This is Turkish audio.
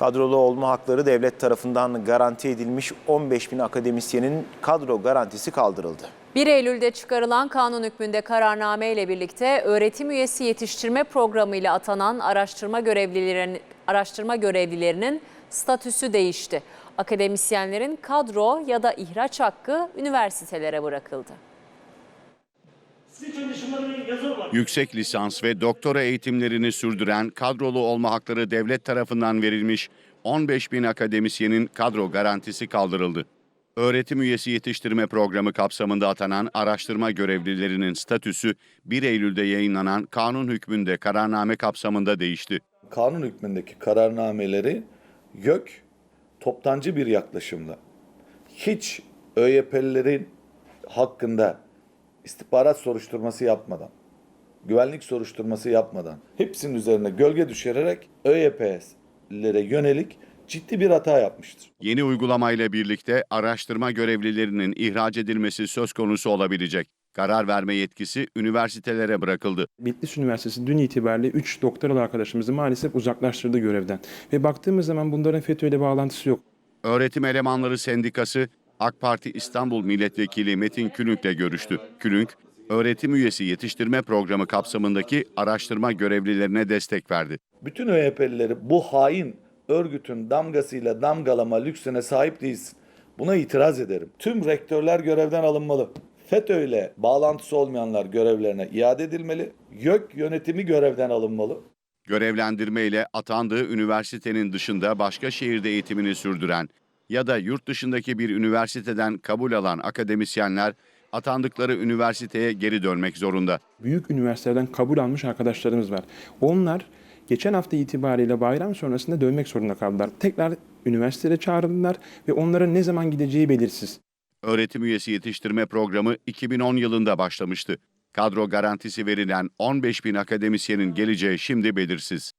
Kadrolu olma hakları devlet tarafından garanti edilmiş 15 bin akademisyenin kadro garantisi kaldırıldı. 1 Eylül'de çıkarılan kanun hükmünde kararname ile birlikte öğretim üyesi yetiştirme programı ile atanan araştırma görevlilerinin araştırma görevlilerinin statüsü değişti. Akademisyenlerin kadro ya da ihraç hakkı üniversitelere bırakıldı. Yüksek lisans ve doktora eğitimlerini sürdüren kadrolu olma hakları devlet tarafından verilmiş 15 bin akademisyenin kadro garantisi kaldırıldı. Öğretim üyesi yetiştirme programı kapsamında atanan araştırma görevlilerinin statüsü 1 Eylül'de yayınlanan kanun hükmünde kararname kapsamında değişti. kanun hükmündeki kararnameleri YÖK toptancı bir yaklaşımla hiç ÖYP'lilerin hakkında istihbarat soruşturması yapmadan, güvenlik soruşturması yapmadan hepsinin üzerine gölge düşürerek ÖYP'lere yönelik ciddi bir hata yapmıştır. Yeni uygulamayla birlikte araştırma görevlilerinin ihraç edilmesi söz konusu olabilecek. Karar verme yetkisi üniversitelere bırakıldı. Bitlis Üniversitesi dün itibariyle 3 doktoralı arkadaşımızı maalesef uzaklaştırdı görevden. Ve baktığımız zaman bunların FETÖ'yle bağlantısı yok. Öğretim Elemanları Sendikası AK Parti İstanbul Milletvekili Metin Külünk'le görüştü. Külünk, öğretim üyesi yetiştirme programı kapsamındaki araştırma görevlilerine destek verdi. Bütün ÖYP'lileri bu hain örgütün damgasıyla damgalama lüksüne sahip değilsin. Buna itiraz ederim. Tüm rektörler görevden alınmalı. FETÖ ile bağlantısı olmayanlar görevlerine iade edilmeli. YÖK yönetimi görevden alınmalı. Görevlendirme ile atandığı üniversitenin dışında başka şehirde eğitimini sürdüren ya da yurt dışındaki bir üniversiteden kabul alan akademisyenler atandıkları üniversiteye geri dönmek zorunda. Büyük üniversitelerden kabul almış arkadaşlarımız var. Onlar geçen hafta itibariyle bayram sonrasında dönmek zorunda kaldılar. Tekrar üniversiteye çağrıldılar ve onların ne zaman gideceği belirsiz. Öğretim üyesi yetiştirme programı 2010 yılında başlamıştı. Kadro garantisi verilen 15 bin akademisyenin geleceği şimdi belirsiz.